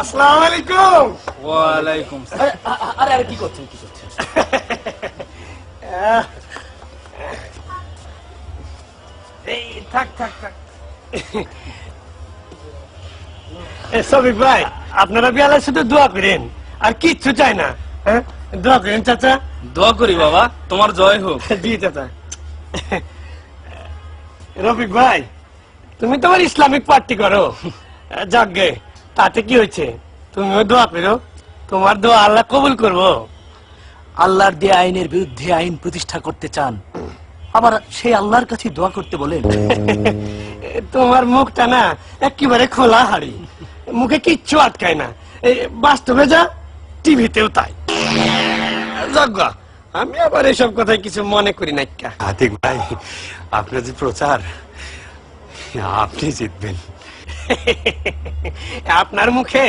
আসসালামু আলাইকুম ওয়ালাইকুম আরে আরে আরে কি করছেন কি করছেন? এই থাক থাক থাক। সবিক ভাই আপনারা বিয়ালে শুধু দোয়া করেন আর কিচ্ছু চাই না হ্যাঁ? দোয়া করেন চাচা। দোয়া করি বাবা তোমার জয় হোক। জি চাচা। রফিক ভাই তুমি তোমার ইসলামিক পার্টি করো। যাকে তাতে কি হয়েছে? তুমিও দোয়া পেরো তোমার দোয়া আল্লাহ কবুল করব। আল্লাহর দিয়ে আইনের বিরুদ্ধে আইন প্রতিষ্ঠা করতে চান আবার সেই আল্লাহর কাছে দোয়া করতে বলেন। তোমার মুখটা না একেবারে খোলা হাড়ি। মুখে কিচ্ছু আটকায় না। এই বাস্তবে যা টিভিতেও তাই। যজ্ঞা আমি আবার এসব কথায় কিছু মনে করি না ভাই আপনার যে প্রচার আপনি জিতবেন। আপনার মুখে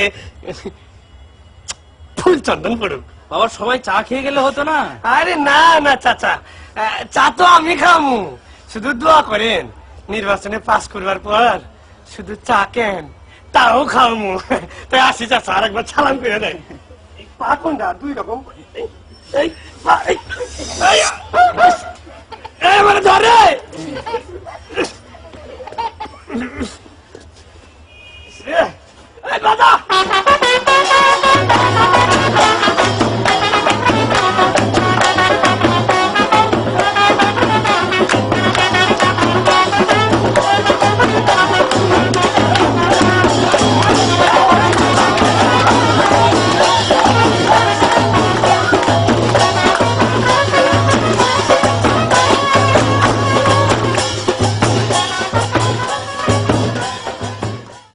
ফুল চন্দন পড়ুক। বাবা সবাই চা খেয়ে গেলে হতো না? আরে না না চাচা। চা তো আমি খামু। শুধু দোয়া করেন নির্বাচনে পাস করবার পর শুধু চা কেন তাও খাওয়ামু তাই আসি চাচা আর একবার সালাম করে এই পা কোনটা? দুই রকম এই,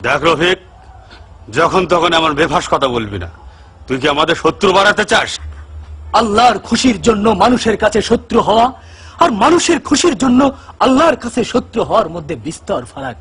দেখ রফিক, যখন তখন আমার বেফাস কথা বলবি না। তুই কি আমাদের শত্রু বাড়াতে চাস? আল্লাহর খুশির জন্য মানুষের কাছে শত্রু হওয়া আর মানুষের খুশির জন্য আল্লাহর কাছে শত্রু হওয়ার মধ্যে বিস্তর ফারাক।